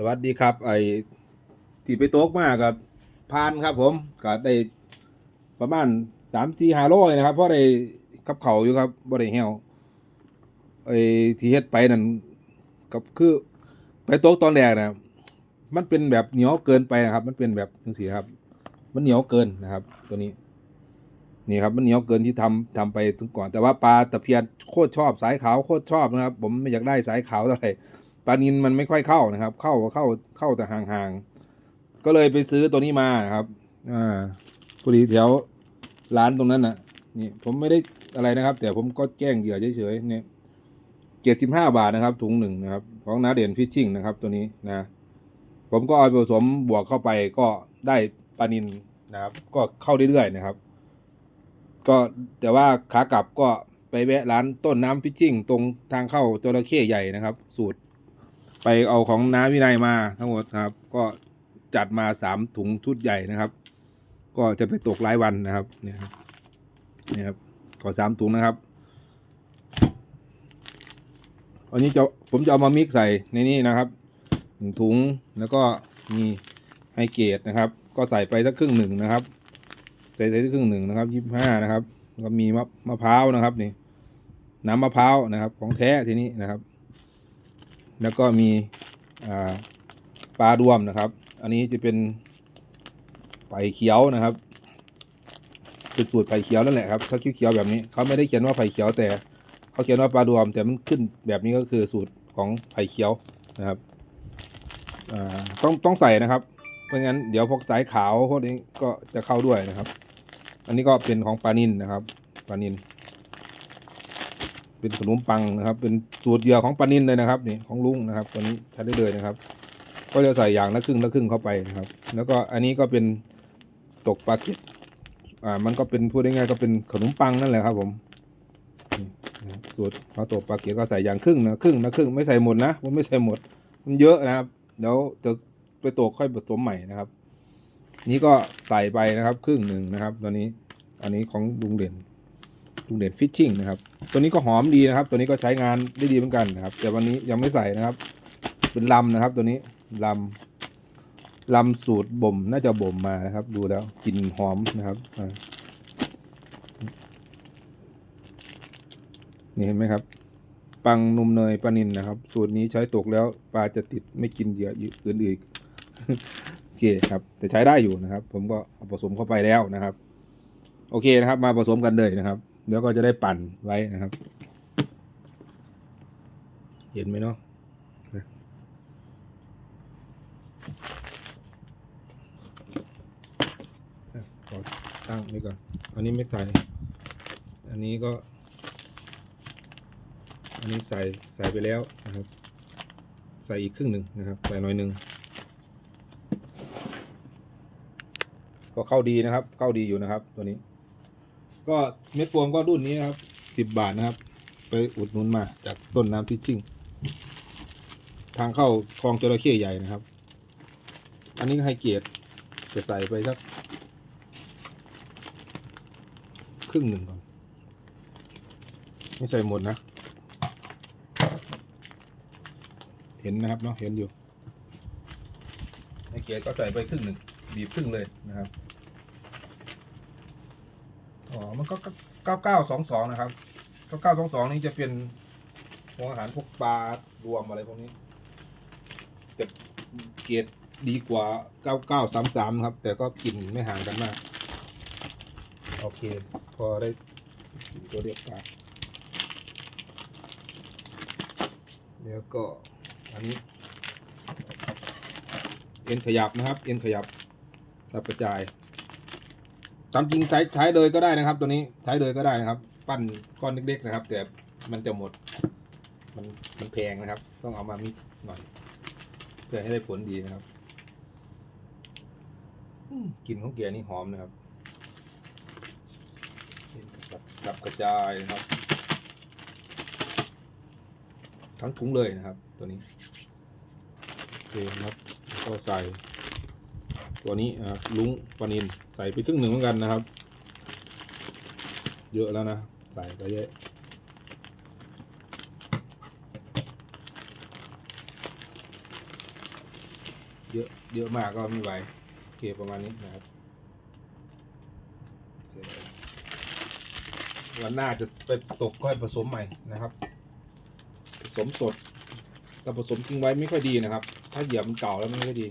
สวัสดีครับ ไอ้ที่ไปโต๊กมากกับพานครับ ผมก็ได้ประมาณสามสี่ห้าโลนะครับเพราะได้กับเขาอยู่ครับบ่ได้เหี่ยวไอ้ที่เฮ็ดไปนั่นกับคือไปโต๊กตอนแรกนะมันเป็นแบบเหนียวเกินไปนะครับ มันเป็นแบบจังซี่ครับ มันเหนียวเกินนะครับ ตัวนี้ นี่ครับ มันเหนียวเกินที่ทำทำไปถึงก่อน แต่ว่าปลาตะเพียนโคตรชอบสายขาวโคตรชอบนะครับ ผมไม่อยากได้สายขาวเท่าไหร่ ปลานินมันไม่ค่อยเข้านะครับ เข้าก็เข้าเข้าแต่ห่างๆ ก็เลยไปซื้อตัวนี้มานะครับ อ่าพอดีแถวร้านตรงนั้นน่ะ นี่ผมไม่ได้อะไรนะครับ แต่ผมก็แกล้งเหยื่อเฉยๆเนี่ยเจ็ดสิบห้าบาทนะครับ ถุงหนึ่งนะครับ ของนาเด่นฟิชชิ่งนะครับ ตัวนี้นะ ผมก็เอาผสมบวกเข้าไปก็ได้ปลานินนะครับ ก็เข้าเรื่อยๆนะครับ ก็แต่ว่าขากลับก็ไปแวะร้านต้นน้ำฟิชชิ่ง ตรงทางเข้าจระเข้ใหญ่นะครับ สูตร ไปเอาของน้าวินัยมาทั้งหมดครับ ก็จัดมาสามถุงชุดใหญ่นะครับ ก็จะไปตกรายวันนะครับเนี่ยครับเนี่ยครับขอสามถุงนะครับอันนี้จะผมจะเอามามิกใส่ในนี้นะครับหนึ่งถุงแล้วก็มีไฮเกตนะครับ ก็ใส่ไปสักครึ่งหนึ่งนะครับ ใส่ไปสักครึ่งหนึ่งนะครับยี่สิบห้านะครับแล้วก็มีมะมะพร้าวนะครับนี่น้ำมะพร้าวนะครับ ของแท้ทีนี้นะครับ แล้วก็มีปลาดวมนะครับ อันนี้จะเป็นไผ่เขียวนะครับเป็นสูตรไผ่เขียวนั่นแหละครับเขาเขียวๆแบบนี้เขาไม่ได้เขียนว่าไผ่เขียวแต่เขาเขียนว่าปลาดวม แต่มันขึ้นแบบนี้ก็คือสูตรของไผ่เขียวนะครับต้องต้องใส่นะครับ เพราะงั้นเดี๋ยวพวกสายขาวพวกนี้ก็จะเข้าด้วยนะครับ อันนี้ก็เป็นของปลานินนะครับปลานิน เป็นขนมปังนะครับ เป็นสูตรเหยื่อของปานินเลยนะครับนี่ของลุงนะครับตัวนี้ใช้ได้เลยนะครับ ก็จะใส่อย่างละครึ่งละครึ่งเข้าไปนะครับ แล้วก็อันนี้ก็เป็นตกปลาเก็ตอ่ามันก็เป็นพูดง่ายๆก็เป็นขนมปังนั่นแหละครับ ผมสูตรพอตกปลาเก็ตก็ใส่อย่างครึ่งนะครึ่งนะครึ่งไม่ใส่หมดนะผมไม่ใส่หมด มันเยอะนะครับเดี๋ยวจะไปตกค่อยผสมใหม่นะครับ นี้ก็ใส่ไปนะครับ ครึ่งหนึ่งนะครับตัวนี้อันนี้ของลุงเด่น ลุงเด่นฟิชชิ่งนะครับ ตัวนี้ก็หอมดีนะครับ ตัวนี้ก็ใช้งานได้ดีเหมือนกันนะครับ แต่วันนี้ยังไม่ใส่นะครับ เป็นลำนะครับ ตัวนี้ลำลำสูตรบ่มน่าจะบ่มมานะครับ ดูแล้วกลิ่นหอมนะครับนี่เห็นไหมครับ ปังนมเนยปลานินนะครับ สูตรนี้ใช้ตกแล้วปลาจะติดไม่กินเหยื่ออื่นอีกโอเคครับ แต่ใช้ได้อยู่นะครับ ผมก็ผสมเข้าไปแล้วนะครับ โอเคนะครับ มาผสมกันเลยนะครับ เดี๋ยวก็จะได้ปั่นไว้นะครับ เห็นไหมเนาะนะอะขอตั้งนี่ก่อน อันนี้ไม่ใส่ อันนี้ก็ อันนี้ใส่ใส่ไปแล้วนะครับ ใส่อีกครึ่งหนึ่งนะครับ ใส่หน่อยหนึ่ง ก็เข้าดีนะครับ เข้าดีอยู่นะครับตัวนี้ ก็เม็ดโฟมก็รุ่นนี้นะครับสิบบาทนะครับ ไปอุดหนุนมาจากต้นน้ำพิชชิ่ง ทางเข้าคลองจระเข้ใหญ่นะครับ อันนี้ให้เกียรติจะใส่ไปสัก ครึ่งหนึ่งก่อนไม่ใส่หมดนะ เห็นนะครับเนาะเห็นอยู่ให้เกียรติก็ใส่ไปครึ่งหนึ่งบีบครึ่งเลยนะครับ อ๋อ มันก็เก้าเก้าสองสองนะครับเก้าเก้าสองสองนี้จะเป็นหัวอาหารพวกปลารวมอะไรพวกนี้จะเกรดดีกว่าเก้าเก้าสามสามครับ แต่ก็กลิ่นไม่ห่างกันมาก โอเค พอได้ตัวเดียวกันแล้วก็อันนี้ เอ็นขยับนะครับ เอ็นขยับสับกระจาย ตามจริงใช้ใช้เลยก็ได้นะครับ ตัวนี้ใช้เลยก็ได้นะครับ ปั้นก้อนเล็กๆนะครับ แต่มันจะหมด มันมันแพงนะครับ ต้องเอามามิกหน่อย เพื่อให้ได้ผลดีนะครับกลิ่นของเกียร์นี่หอมนะครับกับกระกระจายนะครับ ทั้งถุงเลยนะครับ ตัวนี้โอเคครับก็ใส่ ตัวนี้นะครับลุงปานินใส่ไปครึ่งหนึ่งเหมือนกันนะครับ เยอะแล้วนะ ใส่ไปเยอะเยอะเยอะมากก็ไม่ไหวโอเคประมาณนี้นะครับวันหน้าจะไปตกก้อยผสมใหม่นะครับ ผสมสดแต่ผสมทิ้งไว้ไม่ค่อยดีนะครับ ถ้าเหยียบมันเก่าแล้วไม่ค่อยดี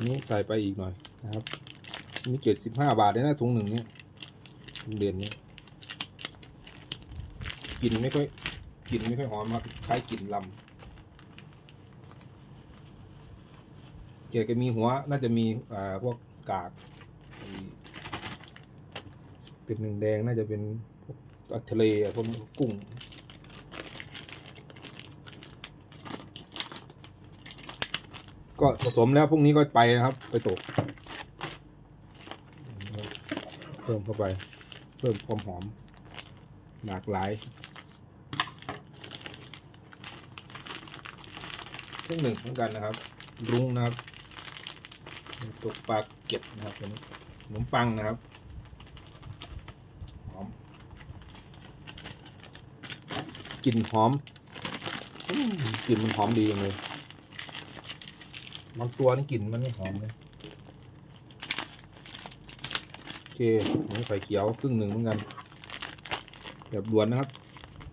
อันนี้ใส่ไปอีกหน่อยนะครับน,นี้เจ็ดสิบห้าบาทเลยนะถุงหนึ่งเนี่ยถุงเดือนนี้กลิ่นไม่ค่อยกลิ่นไม่ค่อยหอมครับคล้ายกลิ่นลำเกี่ยวกับมีหัวน่าจะมีอ่าพวกกาก เป็นหนึ่งแดงน่าจะเป็นพวกทะเลอะพวกกุ้ง ก็ผสมแล้วพรุ่งนี้ก็ไปนะครับ ไปตก เพิ่มเข้าไป เพิ่มความหอม หลากหลายเครื่องหนึ่งเหมือนกันนะครับ รุ้งนะครับ ตกปลาเก็บนะครับเป็นขนมปังนะครับหอมกลิ่นหอมกลิ่นมันหอมดีจังเลย บางตัวนี่กลิ่นมันไม่หอมเลยโอเคนนี้ไฟเขียวครึ่งหนึ่งเหมือนกัน แบบด่วนนะครับ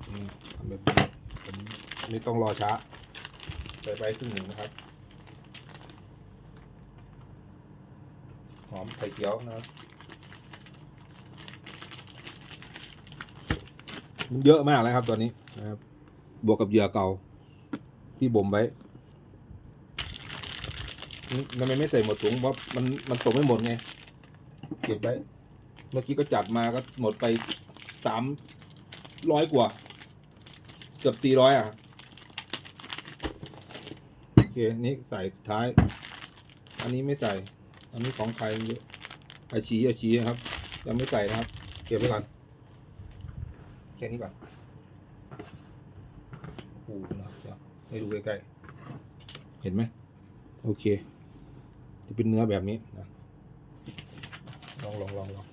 อืมทำแบบด่วนผมไม่ต้องรอช้าใส่ไปครึ่งหนึ่งนะครับ หอมไข่เขียวนะครับมันเยอะมากเลยครับตัวนี้นะครับ บวกกับเหยื่อเก่าที่บ่มไว้ ทำไมไม่ใส่หมดถุงเพราะมันมันตกไม่หมดไงเก็บไว้เมื่อกี้ก็จัดมาก็หมดไปสามร้อยกว่า เกือบสี่ร้อยอะโอเคนี่ใส่สุดท้าย อันนี้ไม่ใส่ อันนี้ของใครเยอะอาชีอาชีครับยังไม่ใส่นะครับ เก็บไว้ก่อนแค่นี้ก่อนโอ้โหนะเดี๋ยวให้ดูใกล้ๆเห็นไหมโอเค จะเป็นเนื้อแบบนี้นะลองลองลองลอง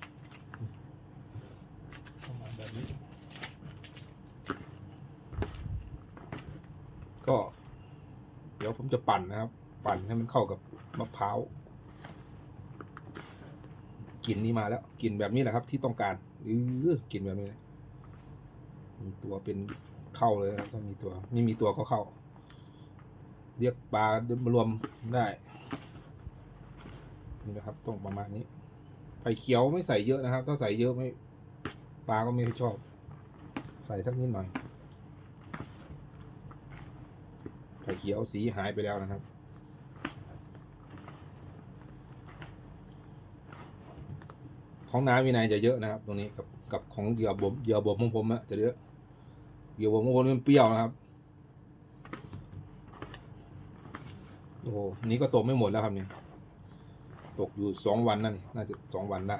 ประมาณแบบนี้ ก็ เดี๋ยวผมจะปั่นนะครับ ปั่นให้มันเข้ากับมะพร้าวกลิ่นนี้มาแล้วกลิ่นแบบนี้แหละครับ ที่ต้องการอือกลิ่นแบบนี้เลยมีตัวเป็นเข้าเลยนะครับถ้ามีตัว ไม่มีตัวก็เข้า เรียกปลามารวมได้ นี่นะครับต้องประมาณนี้ไข่เขียวไม่ใส่เยอะนะครับ ถ้าใส่เยอะไม่ปลาก็ไม่ค่อยชอบ ใส่สักนิดหน่อยไข่เขียวสีหายไปแล้วนะครับของน้ำวินัยจะเยอะนะครับ ตรงนี้กับกับของเหยื่อบ่มเหยื่อบ่มของผมอะจะเยอะเหยื่อบ่มของผมมันเปรี้ยวนะครับโอ้โหนี่ก็ตกไม่หมดแล้วครับเนี่ย ตกอยู่สองวันนั่นนี่น่าจะสองวันได้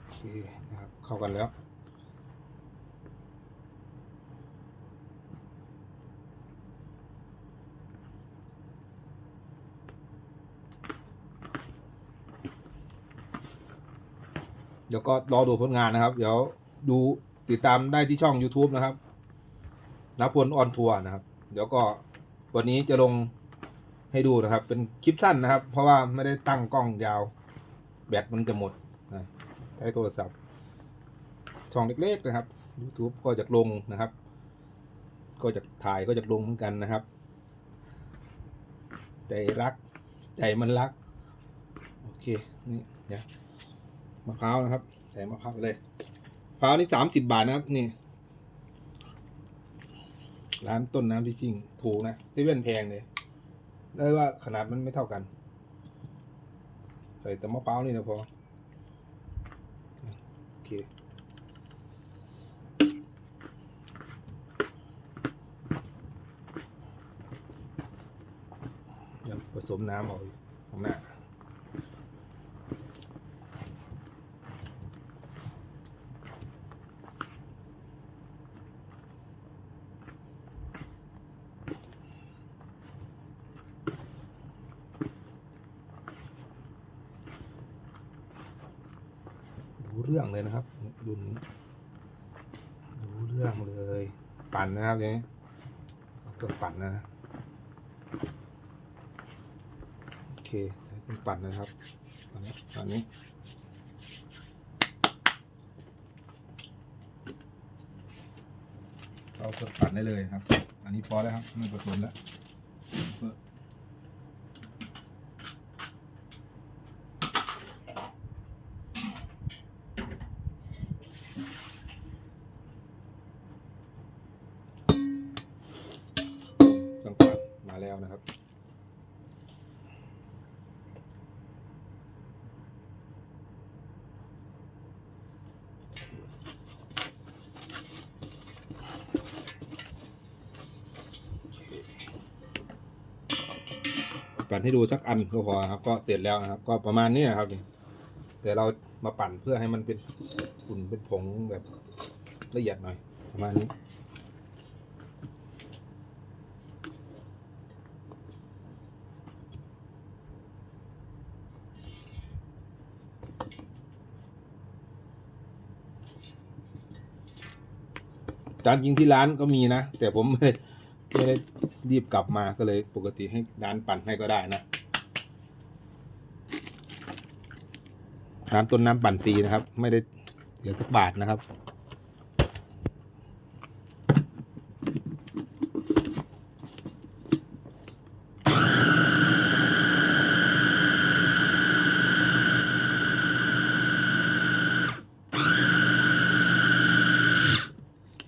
โอเคนะครับ เข้ากันแล้ว เดี๋ยวก็รอดูผลงานนะครับ เดี๋ยวดูติดตามได้ที่ช่อง YouTube นะครับ นพลออนทัวร์นะครับ เดี๋ยวก็วันนี้จะลงให้ดูนะครับ เป็นคลิปสั้นนะครับ เพราะว่าไม่ได้ตั้งกล้องยาว แบตมันจะหมดนะใช้โทรศัพท์ ช่องเล็กๆนะครับ YouTube ก็จะลงนะครับ ก็จะถ่ายก็จะลงเหมือนกันนะครับ ใจรัก ใจมันรัก โอเค นี่เดี๋ยมะพร้าวนะครับ ใส่มะพร้าวเลยมะพร้าวนี่สามสิบบาทนะครับ นี่ ร้านต้นน้ำที่ซิ่งถูกนะเซเว่นแพงเลยได้ว่าขนาดมันไม่เท่ากัน ใส่แต่มะพร้าวนี่นะพอโอเคยังผสมน้ำเอาอยู่ข้างหน้า ดู เรื่องเลยนะครับรุ่นนี้รู้เรื่องเลย ปั่นนะครับอย่างนี้เครื่องปั่นนะโอเคใช้เครื่องปั่นนะครับอันนี้อันนี้เอาเครื่องปั่นได้เลยครับ อันนี้พอแล้วครับไม่ผสมแล้ว เครื่องปั่นมาแล้วนะครับ ปั่นให้ดูสักอันก็พอครับ ก็เสร็จแล้วนะครับ ก็ประมาณนี้นครับนี่แต่เรามาปั่นเพื่อให้มันเป็นฝุ่นเป็นผงแบบละเอียดหน่อย ประมาณนี้จานจริงที่ร้านก็มีนะ แต่ผมไม่ได้ไม่ได้ รีบกลับมาก็เลยปกติให้ร้านปั่นให้ก็ได้นะน้ำต้นน้ำปั่นฟรีนะครับ ไม่ได้เสียสักบาทนะครับ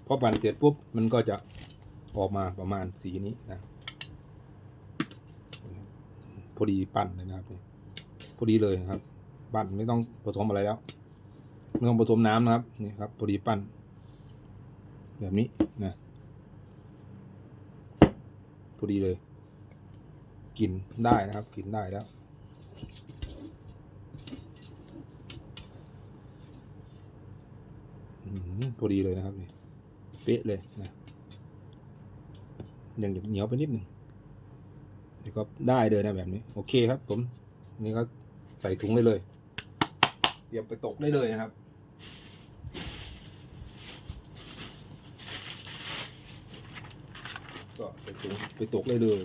พอปั่นเสร็จปุ๊บมันก็จะ ออกมาประมาณสีนี้นะพอดีปั่นเลยนะครับพอดีเลยนะครับปั่นไม่ต้องผสมอะไรแล้วไม่ต้องผสมน้ำนะครับนี่ครับพอดีปั่นแบบนี้นะพอดีเลย กินได้นะครับ กินได้แล้วอพอดีเลยนะครับนี่เป๊ะเลยนะ ยังเหนียวไปนิดหนึ่งนี่ก็ได้เลยนะแบบนี้ โอเคครับ ผมนี่ก็ใส่ถุงได้เลยเตรียมไปตกได้เลยนะครับก็ใส่ถุงไปตกได้เลย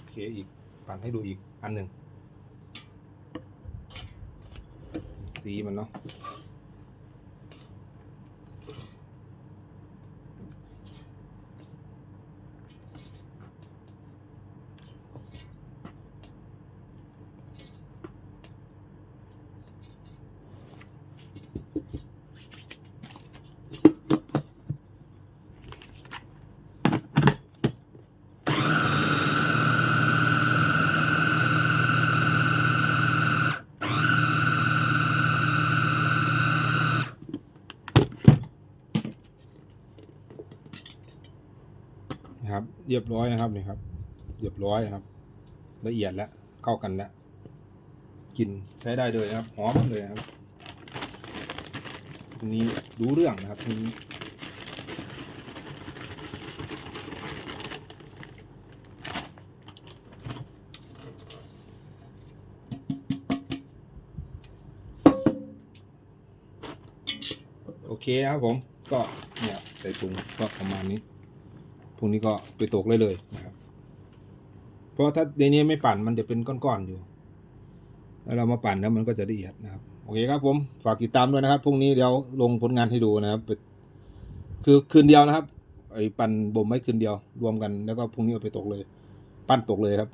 โอเคอีกปั่นให้ดูอีกอันหนึ่ง สีมันเนาะ นะครับ เรียบร้อยนะครับนี่ครับ เรียบร้อยนะครับ ละเอียดแล้วเข้ากันแล้วกลินใช้ได้เลยนะครับหอมเลยครับตรงนี้รู้เรื่องนะครับตรงนี้โอเคครับผม ก็เนี่ยใส่ถุงก็ประมาณนี้ พวกนี้ก็ไปตกเลยเลยนะครับ เพราะถ้าในนี้ไม่ปั่นมันจะเป็นก้อนๆอยู่ แล้วเรามาปั่นแล้วมันก็จะละเอียดนะครับ โอเคครับผมฝากติดตามด้วยนะครับพรุ่งนี้เดี๋ยวลงผลงานให้ดูนะครับเป็นคือคืนเดียวนะครับไอ้ปั่นบ่มไว้คืนเดียวรวมกันแล้วก็พรุ่งนี้เอาไปตกเลย ปั้นตกเลยครับ